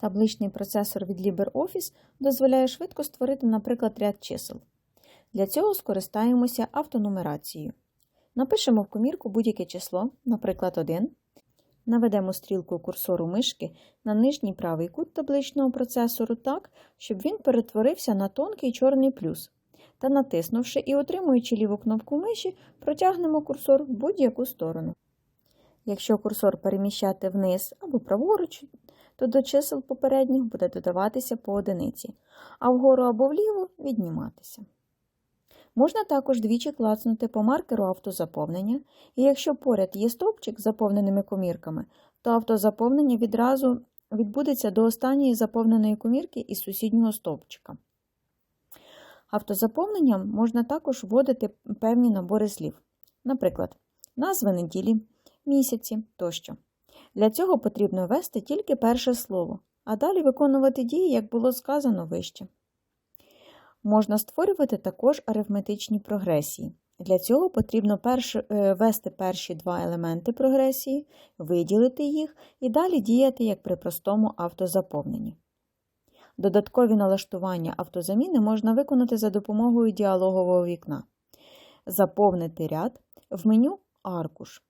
Табличний процесор від LibreOffice дозволяє швидко створити, наприклад, ряд чисел. Для цього скористаємося автонумерацією. Напишемо в комірку будь-яке число, наприклад, 1. Наведемо стрілку курсору мишки на нижній правий кут табличного процесору так, щоб він перетворився на тонкий чорний плюс. Та натиснувши і отримуючи ліву кнопку миші, протягнемо курсор в будь-яку сторону. Якщо курсор переміщати вниз або праворуч, то до чисел попередніх буде додаватися по одиниці, а вгору або вліво відніматися. Можна також двічі клацнути по маркеру автозаповнення, і якщо поряд є стовпчик з заповненими комірками, то автозаповнення відразу відбудеться до останньої заповненої комірки із сусіднього стовпчика. Автозаповненням можна також вводити певні набори слів, наприклад, назви неділі, місяці тощо. Для цього потрібно ввести тільки перше слово, а далі виконувати дії, як було сказано вище. Можна створювати також арифметичні прогресії. Для цього потрібно перш, е, ввести перші два елементи прогресії, виділити їх і далі діяти як при простому автозаповненні. Додаткові налаштування автозаміни можна виконати за допомогою діалогового вікна. Заповнити ряд в меню Аркуш.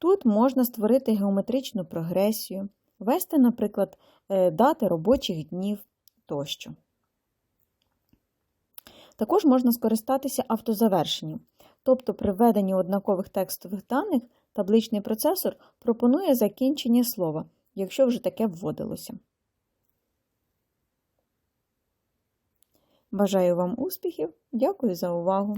Тут можна створити геометричну прогресію, ввести, наприклад, е, дати робочих днів тощо. Також можна скористатися автозавершенням, тобто при введенні однакових текстових даних табличний процесор пропонує закінчення слова, якщо вже таке вводилося. Бажаю вам успіхів, дякую за увагу!